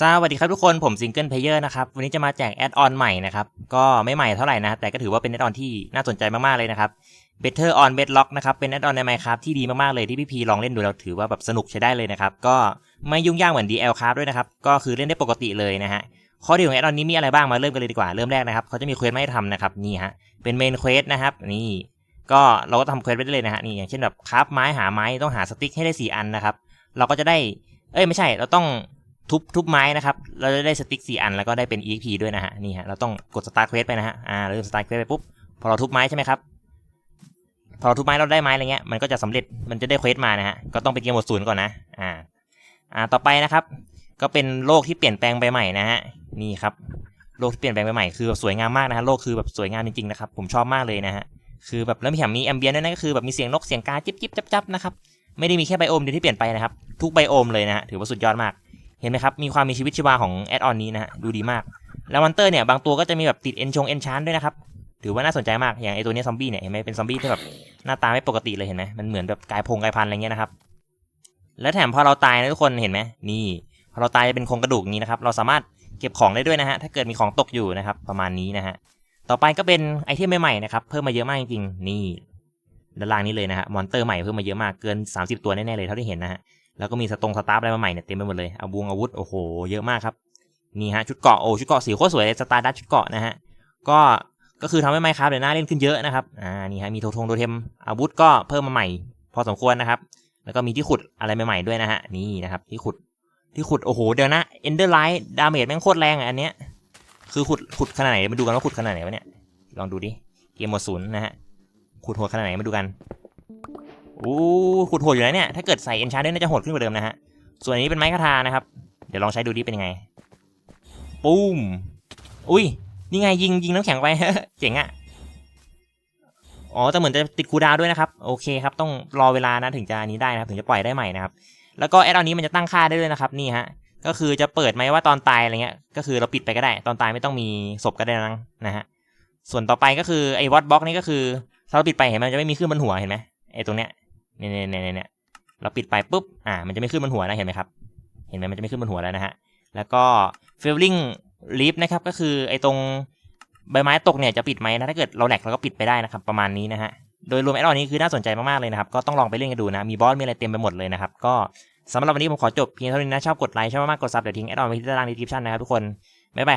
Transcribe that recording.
สวัสดีครับทุกคนผมซิงเกิลเพลเยอร์นะครับ วันนี้จะมาแจกแอดออนใหม่นะครับ ก็ไม่ใหม่เท่าไหร่นะ แต่ก็ถือว่าเป็นแอดออนที่น่าสนใจมากๆเลยนะครับ Better on Bedrock นะครับ เป็นแอดออนใน Minecraft ที่ดีมากๆเลยที่พี่พีลองเล่นดูแล้วถือว่าแบบสนุกใช้ได้เลยนะครับ ก็ไม่ยุ่งยากเหมือน DL Craft ด้วยนะครับ ก็คือเล่นได้ปกติเลยนะฮะข้อดีของแอดออนนี้มีอะไรบ้างมาเริ่มกันเลยดีกว่าเริ่มแรกนะครับเขาจะมีเควสมาให้ทำนะครับนี่ฮะเป็นเมนเควสนะครับนี่ก็เราก็ทำเควสไปได้เลยนะฮะนี่อย่างเช่นแบบคราฟไม้หาไม้ต้องหาสติ๊กให้ได้สี่อันนะครับเราก็จะได้เอ้ยไม่ใช่เราต้อง ทุบทุบไม้นะครับ เราจะได้สติ๊กสี่อันแล้วก็ได้เป็น EXP ด้วยนะฮะ นี่ฮะ เราต้องกดสตาร์ทเควสไปนะฮะ อ่าเราสตาร์ทเควสไปปุ๊บ พอเราทุบไม้ใช่ไหมครับ พอเราทุบไม้เราได้ไม้อะไรเงี้ย มันก็จะสำเร็จ มันจะได้เควสมานะฮะ ก็ต้องไปเกมหมดศูนย์ก่อนนะ อ่า อ่า ต่อไปนะครับ ก็เป็นโลกที่เปลี่ยนแปลงไปใหม่นะฮะ นี่ครับ โลกที่เปลี่ยนแปลงไปใหม่ คือแบบสวยงามมากนะฮะ โลกคือแบบสวยงามจริงๆนะครับ ผมชอบมากเลยนะฮะ คือแบบแล้วมีแถมมีแอมเบียนด้วยนะ ก็คือแบบมีเสียงนก เสียงกา จิ๊บจิ๊บจับจับนะครับ ไม่ได้มีแค่ไบโอมเดียวที่เปลี่ยนไปนะครับ ทุกไบโอมเลยนะฮะ ถือว่าสุดยอดมาก เห็นไหมครับ มีความมีชีวิตชีวาของแอดออนนี้นะฮะ ดูดีมาก แล้วมอนเตอร์เนี่ย บางตัวก็จะมีแบบติดเอนชงเอนชานด้วยนะครับ ถือว่าน่าสนใจมาก อย่างไอตัวเนี้ยซอมบี้เนี่ย เห็นไหมเป็นซอมบี้ที่แบบหน้าตาไม่ปกติเลยเห็นไหมมันเหมือนแบบกายพงกายพันอะไรเงี้ยนะครับ แล้วแถมพอเราตายนะทุกคนเห็นไหมนี่ พอเราตายจะเป็นโครงกระดูกนี้นะครับ เราสามารถเก็บของได้ด้วยนะฮะ ถ้าเกิดมีของตกอยู่นะครับ ประมาณนี้นะฮะ ต่อไปก็เป็นไอเทมใหม่ๆนะครับ เพิ่มมาเยอะมากจริงๆ นี่ ด้านล่างนี้เลยนะฮะ มอนเตอร์ใหม่เพิ่มมาเยอะมาก เกิน 30 ตัวแน่ๆเลยเท่าที่เห็นนะฮะ แล้วก็มีสตงสตาร์ฟอะไรมาใหม่เนี่ยเต็มไปหมดเลยเอาวุธอาวุธโอ้โหเยอะมากครับนี่ฮะชุดเกาะโอ้ชุดเกาะสีโคตรสวยเลยสตาร์ดัชชุดเกาะนะฮะก็ก็คือทำให้ไมครับเดี๋ยวหน้าเล่นขึ้นเยอะนะครับอ่านี่ฮะมีโททงโทเทมอาวุธก็เพิ่มมาใหม่ พอสมควรนะครับ แล้วก็มีที่ขุดอะไรใหม่ๆด้วยนะฮะนี่นะครับที่ขุดที่ขุดโอ้โหเดี๋ยวนะเอนเดอร์ไลท์ดาเมจแม่งโคตรแรงอะอันเนี้ยคือขุดขุดขนาดไหนมาดูกันว่าขุดขนาดไหนวะเนี่ยลองดูดิเกมหมดศูนย์นะฮะขุดโหดขนาดไหนมาดูกัน อู้ขุดโหดอยู่แล้วเนี่ย ถ้าเกิดใส่เอนชาร์ดน่าจะโหดขึ้นกว่าเดิมนะฮะ ส่วนอันนี้เป็นไม้คาทานะครับ เดี๋ยวลองใช้ดูดิเป็นยังไง ปุ้ม อุ้ย นี่ไงยิงยิงน้ำแข็งไป เจ๋งอะ่ะอ๋อแต่เหมือนจะติดคูดาวด้วยนะครับ โอเคครับ ต้องรอเวลานะถึงจะนี้ได้นะครับ ถึงจะปล่อยได้ใหม่นะครับ แล้วก็แอดออนนี้มันจะตั้งค่าได้ด้วยนะครับ นี่ฮะ ก็คือจะเปิดไหมว่าตอนตายอะไรเงี้ย ก็คือเราปิดไปก็ได้ ตอนตายไม่ต้องมีศพก็ได้นะนะฮะ ส่วนต่อไปก็คือไอ้วอตบ็อกนี่ก็คือถ้าเราปิดไปเห็นไหมมันจะไม่มีขึ้นบนหัวเห็นไหมไอ้ตรงเนี้ย เนี่ยเนี่ยเนี่ยเราปิดไปปุ๊บ อ่า มันจะไม่ขึ้นบนหัวนะเห็นไหมครับ เห็นไหมมันจะไม่ขึ้นบนหัวแล้วนะฮะ แล้วก็ filling leaf นะครับ ก็คือไอ้ตรงใบไม้ตกเนี่ยจะปิดไหมนะ ถ้าเกิดเราแหลกเราก็ปิดไปได้นะครับ ประมาณนี้นะฮะ โดยรวมแอดออนนี้คือน่าสนใจมากๆเลยนะครับ ก็ต้องลองไปเล่นกันดูนะ มีบอส มีอะไรเต็มไปหมดเลยนะครับ ก็สำหรับวันนี้ผมขอจบเพียงเท่านี้นะ ชอบกดไลค์ ชอบมากๆกดซับเดี๋ยวทิ้งแอดออนไว้ที่ด้านล่างดีสคริปชั่นนะครับทุกคน บ๊ายบายครับ